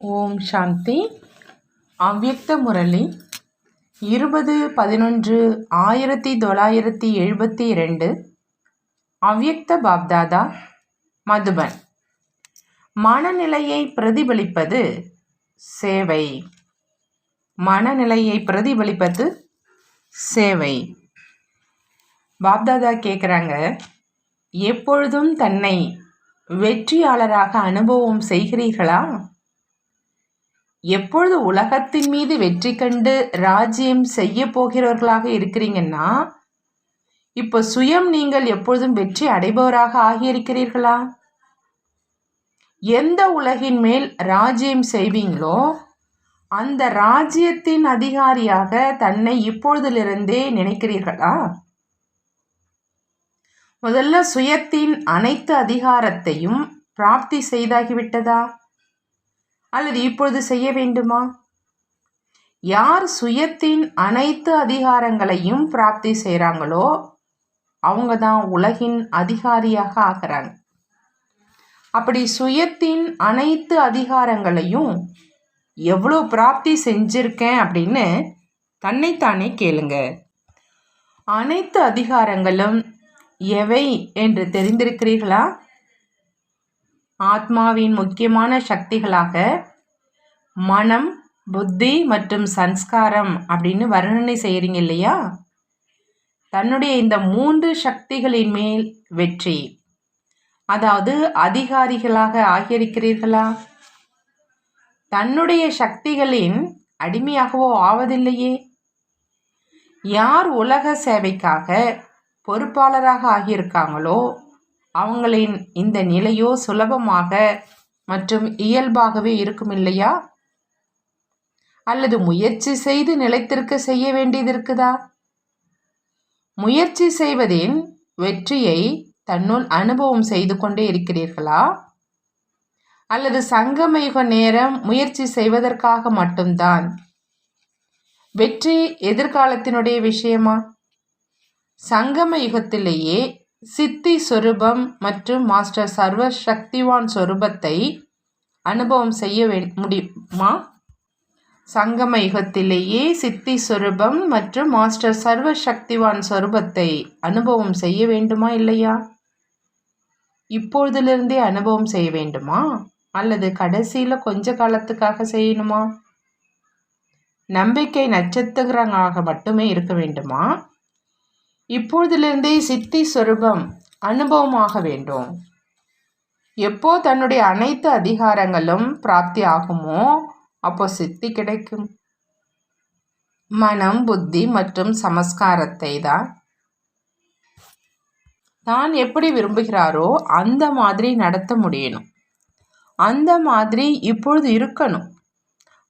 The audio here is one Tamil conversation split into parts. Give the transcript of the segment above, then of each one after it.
ஓம் சாந்தி. அவ்யக்த முரளி இருபது பதினொன்று ஆயிரத்தி தொள்ளாயிரத்தி எழுபத்தி இரண்டு. அவ்யக்த பாப்தாதா மதுபன். மனநிலையை பிரதிபலிப்பது சேவை. மனநிலையை பிரதிபலிப்பது சேவை. பாப்தாதா கேட்குறாங்க எப்பொழுதும் தன்னை வெற்றியாளராக அனுபவம் செய்கிறீர்களா? எப்பொழுது உலகத்தின் மீது வெற்றி கண்டு ராஜ்யம் செய்ய போகிறவர்களாக இருக்கிறீங்கன்னா இப்போ சுயம் நீங்கள் எப்பொழுதும் வெற்றி அடைபவராக ஆகியிருக்கிறீர்களா? எந்த உலகின் மேல் ராஜ்யம் செய்வீங்களோ அந்த ராஜ்யத்தின் அதிகாரியாக தன்னை இப்பொழுதிலிருந்தே நினைக்கிறீர்களா? முதல்ல சுயத்தின் அனைத்து அதிகாரத்தையும் பிராப்தி செய்தாகிவிட்டதா? அல்லது இப்பொழுது செய்ய வேண்டுமா? யார் சுயத்தின் அனைத்து அதிகாரங்களையும் பிராப்தி செய்கிறாங்களோ அவங்க தான் உலகின் அதிகாரியாக ஆகிறாங்க. அப்படி சுயத்தின் அனைத்து அதிகாரங்களையும் எவ்வளோ பிராப்தி செஞ்சிருக்கேன் அப்படின்னு தன்னைத்தானே கேளுங்க. அனைத்து அதிகாரங்களும் எவை என்று தெரிந்திருக்கிறீர்களா? ஆத்மாவின் முக்கியமான சக்திகளாக மனம் புத்தி மற்றும் சன்ஸ்காரம் அப்படின்னு வர்ணனை செய்கிறீங்க இல்லையா? தன்னுடைய இந்த மூன்று சக்திகளின் மேல் வெற்றி. அதாவது அதிகாரிகளாக ஆகியிருக்கிறீர்களா? தன்னுடைய சக்திகளின் அடிமையாகவோ ஆவதில்லையே. யார் உலக சேவைக்காக பொறுப்பாளராக ஆகியிருக்காங்களோ அவங்களின் இந்த நிலையோ சுலபமாக மற்றும் இயல்பாகவே இருக்கும் இல்லையா அல்லது முயற்சி செய்து நிலைத்திருக்க செய்ய வேண்டியது இருக்குதா? முயற்சி செய்வதின் வெற்றியை தன்னுள் அனுபவம் செய்து கொண்டே இருக்கிறீர்களா? அல்லது சங்கமயுக நேரம் முயற்சி செய்வதற்காக மட்டும்தான்? வெற்றி எதிர்காலத்தினுடைய விஷயமா? சங்கம யுகத்திலேயே சித்தி சொரூபம் மற்றும் மாஸ்டர் சர்வ சக்திவான் சொரூபத்தை அனுபவம் செய்ய வே முடியுமா? சங்கம யுகத்திலேயே சித்தி சொரூபம் மற்றும் மாஸ்டர் சர்வ சக்திவான் சொரூபத்தை அனுபவம் செய்ய வேண்டுமா இல்லையா? இப்பொழுதிலிருந்தே அனுபவம் செய்ய வேண்டுமா? அல்லது கடைசியில் கொஞ்ச காலத்துக்காக செய்யணுமா? நம்பிக்கை நட்சத்திரங்களாக மட்டுமே இருக்க வேண்டுமா? இப்பொழுதிலிருந்தே சித்தி சொரூபம் அனுபவமாக வேண்டும். எப்போ தன்னுடைய அனைத்து அதிகாரங்களும் பிராப்தி ஆகுமோ அப்போ சித்தி கிடைக்கும். மனம் புத்தி மற்றும் சமஸ்காரத்தை தான். தான் எப்படி விரும்புகிறாரோ அந்த மாதிரி நடத்த முடியணும். அந்த மாதிரி இப்பொழுது இருக்கணும்.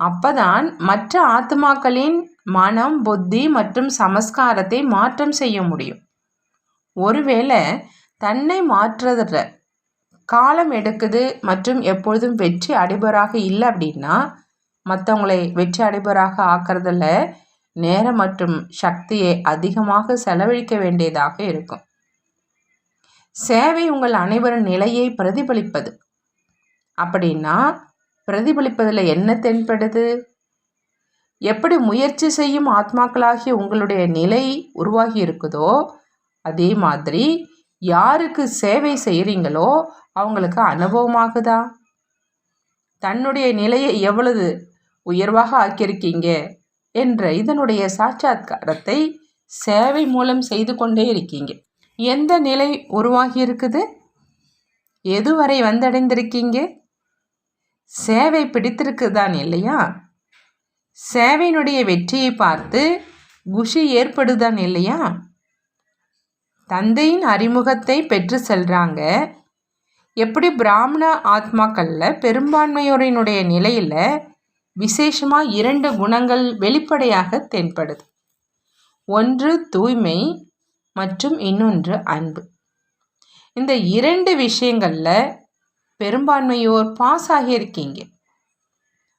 அப்பதான் மற்ற ஆத்மாக்களின் மனம் புத்தி மற்றும் சமஸ்காரத்தை மாற்றம் செய்ய முடியும். ஒருவேளை தன்னை மாற்றுற காலம் எடுக்குது மற்றும் எப்பொழுதும் வெற்றி அடிபராக இல்லை அப்படின்னா மற்றவங்களை வெற்றி அடிபராக ஆக்கிறதுல நேரம் மற்றும் சக்தியை அதிகமாக செலவழிக்க வேண்டியதாக இருக்கும். சேவை உங்கள் அனைவரின் நிலையை பிரதிபலிப்பது. அப்படின்னா பிரதிபலிப்பதில் என்ன தென்படுது? எப்படி முயற்சி செய்யும் ஆத்மாக்களாகிய உங்களுடைய நிலை உருவாகி இருக்குதோ அதே மாதிரி யாருக்கு சேவை செய்கிறீங்களோ அவங்களுக்கு அனுபவமாகுதா? தன்னுடைய நிலையை எவ்வளவு உயர்வாக ஆக்கியிருக்கீங்க? என்ற இதனுடைய சாட்சாத்காரத்தை சேவை மூலம் செய்து கொண்டே இருக்கீங்க. எந்த நிலை உருவாகி இருக்குது? எதுவரை வந்தடைந்திருக்கீங்க? சேவை பிடித்திருக்குதான் இல்லையா? சேவையினுடைய வெற்றியை பார்த்து குஷி ஏற்படுதான் இல்லையா? தந்தையின் அறிமுகத்தை பெற்று செல்கிறாங்க எப்படி பிராமண ஆத்மாக்களில் பெரும்பான்மையோரினுடைய நிலையில் விசேஷமாக இரண்டு குணங்கள் வெளிப்படையாக தென்படுது. ஒன்று தூய்மை மற்றும் இன்னொன்று அன்பு. இந்த இரண்டு விஷயங்களில் பெரும்பான்மையோர் பாஸ் ஆகியிருக்கீங்க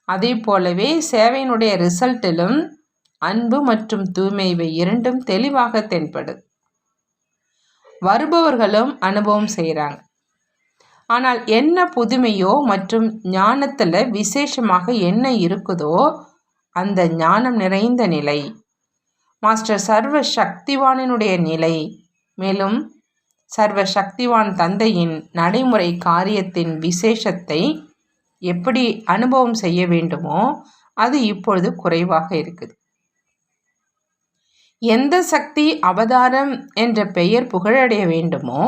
அதே போலவே சேவையினுடைய ரிசல்ட்டிலும் அன்பு மற்றும் தூய்மை இவை இரண்டும் தெளிவாக தென்படுது வருபவர்களும் அனுபவம் செய்கிறாங்க. ஆனால் என்ன புதுமையோ மற்றும் ஞானத்தில் விசேஷமாக என்ன இருக்குதோ அந்த ஞானம் நிறைந்த நிலை. மாஸ்டர் சர்வ சக்திவானினுடைய நிலை. மேலும் சர்வ சக்திவான் தந்தையின் நடைமுறை காரியத்தின் விசேஷத்தை எப்படி அனுபவம் செய்ய வேண்டுமோ அது இப்பொழுது குறைவாக இருக்குது. எந்த சக்தி அவதாரம் என்ற பெயர் புகழடைய வேண்டுமோ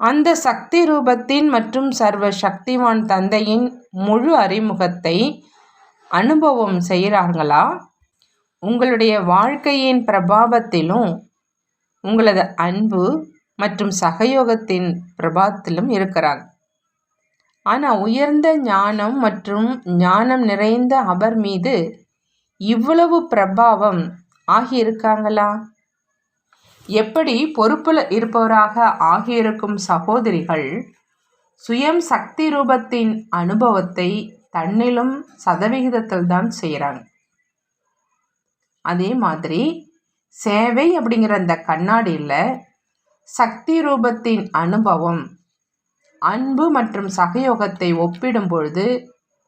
அந்த சக்தி ரூபத்தின் மற்றும் சர்வ சக்திவான் தந்தையின் முழு அறிமுகத்தை அனுபவம் செய்கிறாங்களா உங்களுடைய வாழ்க்கையின் பிரபாவத்திலும் உங்களது அன்பு மற்றும் சகயோகத்தின் பிரபாத்திலும் இருக்கிறாங்க ஆனால் உயர்ந்த ஞானம் மற்றும் ஞானம் நிறைந்த அவர் மீது இவ்வளவு பிரபாவம் ஆகியிருக்காங்களா? எப்படி பொறுப்பில் இருப்பவராக ஆகியிருக்கும் சகோதரிகள் சுயம் சக்தி ரூபத்தின் அனுபவத்தை தன்னிலும் சதவிகிதத்தில் தான் செய்கிறாங்க. அதே மாதிரி சேவை அப்படிங்கிற அந்த கண்ணாடியில் சக்தி ரூபத்தின் அனுபவம். அன்பு மற்றும் சகயோகத்தை ஒப்பிடும் பொழுது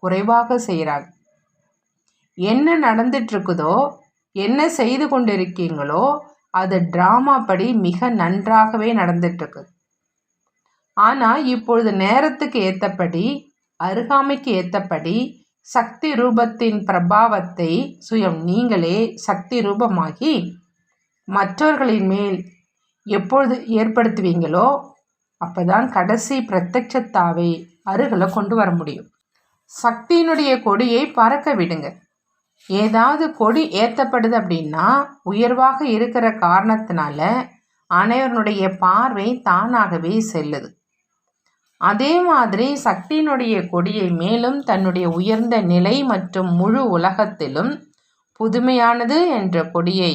குறைவாக செய்கிறாங்க என்ன நடந்துட்டுருக்குதோ என்ன செய்து கொண்டிருக்கீங்களோ அது ட்ராமா படி மிக நன்றாகவே நடந்துட்டுருக்கு. ஆனால் இப்பொழுது நேரத்துக்கு ஏற்றபடி அருகாமைக்கு ஏற்றபடி சக்தி ரூபத்தின் பிரபாவத்தை சுயம் நீங்களே சக்தி ரூபமாகி மற்றவர்களின் மேல் எப்பொழுது ஏற்படுத்துவீங்களோ அப்போதான் கடைசி பிரத்யட்சத்தாவை அருகில் கொண்டு வர முடியும். சக்தியினுடைய கொடியை பறக்க விடுங்க. ஏதாவது கொடி ஏற்றப்படுது அப்படின்னா உயர்வாக இருக்கிற காரணத்தினால அனைவருடைய பார்வை தானாகவே செல்லுது. அதே மாதிரி சக்தியினுடைய கொடியை மேலும் தன்னுடைய உயர்ந்த நிலை மற்றும் முழு உலகத்திலும் புதுமையானது என்ற கொடியை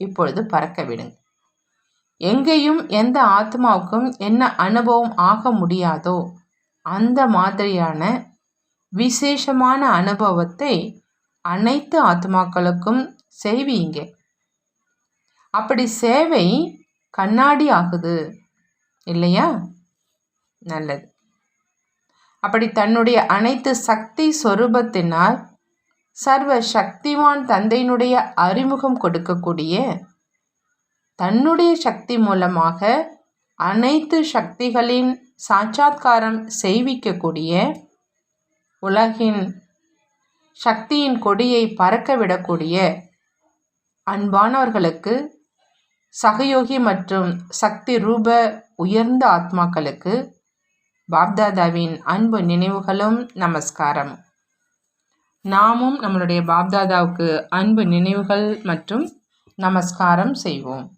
இப்பொழுது பறக்க விடுங்க. எங்கேயும் எந்த ஆத்மாவுக்கும் என்ன அனுபவம் ஆக முடியாதோ? அந்த மாதிரியான விசேஷமான அனுபவத்தை அனைத்து ஆத்மாக்களுக்கும் செய்வீங்க. அப்படி சேவை கண்ணாடி ஆகுது இல்லையா? நல்லது. அப்படி தன்னுடைய அனைத்து சக்தி சொரூபத்தினால் சர்வ சக்திவான் தந்தையினுடைய அறிமுகம் கொடுக்கக்கூடிய தன்னுடைய சக்தி மூலமாக அனைத்து சக்திகளின் சாட்சாத்காரம் செய்விக்கக்கூடிய உலகின் சக்தியின் கொடியை பறக்க விடக்கூடிய அன்பானவர்களுக்கு சகயோகி மற்றும் சக்தி ரூப உயர்ந்த ஆத்மாக்களுக்கு பாப்தாதாவின் அன்பு நினைவுகளும் நமஸ்காரம். நாமும் நம்மளுடைய பாப்தாதாவுக்கு அன்பு நினைவுகள் மற்றும் நமஸ்காரம் செய்வோம்.